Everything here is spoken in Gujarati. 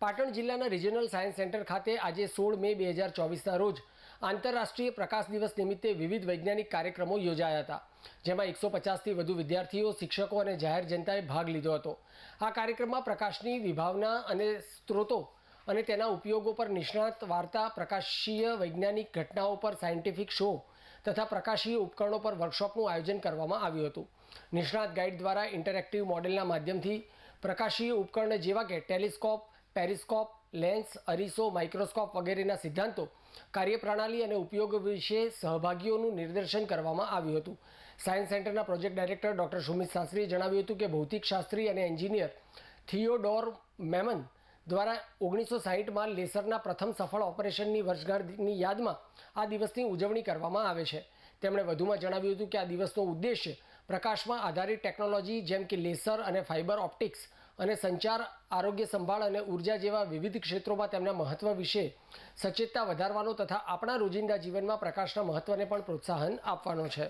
પાટણ જિલ્લાના રિજનલ સાયન્સ સેન્ટર ખાતે આજે સોળ મે બે હજાર ચોવીસના રોજ આંતરરાષ્ટ્રીય પ્રકાશ દિવસ નિમિત્તે વિવિધ વૈજ્ઞાનિક કાર્યક્રમો યોજાયા હતા, જેમાં એકસો પચાસથી વધુ વિદ્યાર્થીઓ, શિક્ષકો અને જાહેર જનતાએ ભાગ લીધો હતો. આ કાર્યક્રમમાં પ્રકાશની વિભાવના અને સ્ત્રોતો અને તેના ઉપયોગો પર નિષ્ણાત વાર્તા, પ્રકાશીય વૈજ્ઞાનિક ઘટનાઓ પર સાયન્ટિફિક શો તથા પ્રકાશીય ઉપકરણો પર વર્કશોપનું આયોજન કરવામાં આવ્યું હતું. નિષ્ણાત ગાઈડ દ્વારા ઇન્ટરેક્ટિવ મોડેલના માધ્યમથી પ્રકાશીય ઉપકરણ જેવા કે ટેલિસ્કોપ પેરિસ્કોપ, લેન્સ, અરીસો, માઇક્રોસ્કોપ વગેરેના સિદ્ધાંતો, કાર્યપ્રણાલી અને ઉપયોગ વિશે સહભાગીઓનું નિર્દેશન કરવામાં આવ્યું હતું. સાયન્સ સેન્ટરના પ્રોજેક્ટ ડાયરેક્ટર ડૉક્ટર સુમિત શાસ્ત્રીએ જણાવ્યું હતું કે ભૌતિકશાસ્ત્રી અને એન્જિનિયર થિયોડોર મેમન દ્વારા ઓગણીસો સાહીઠમાં લેસરના પ્રથમ સફળ ઓપરેશનની વર્ષગાંઠની યાદમાં આ દિવસની ઉજવણી કરવામાં આવે છે. તેમણે વધુમાં જણાવ્યું હતું કે આ દિવસનો ઉદ્દેશ્ય પ્રકાશમાં આધારિત ટેકનોલોજી જેમ કે લેસર અને ફાઇબર ઓપ્ટિક્સ અને સંચાર, આરોગ્ય સંભાળ અને ઊર્જા જેવા વિવિધ ક્ષેત્રોમાં તેમના મહત્વ વિશે સચેતતા વધારવાનો તથા આપણા રોજિંદા જીવનમાં પ્રકાશના મહત્વને પણ પ્રોત્સાહન આપવાનો છે.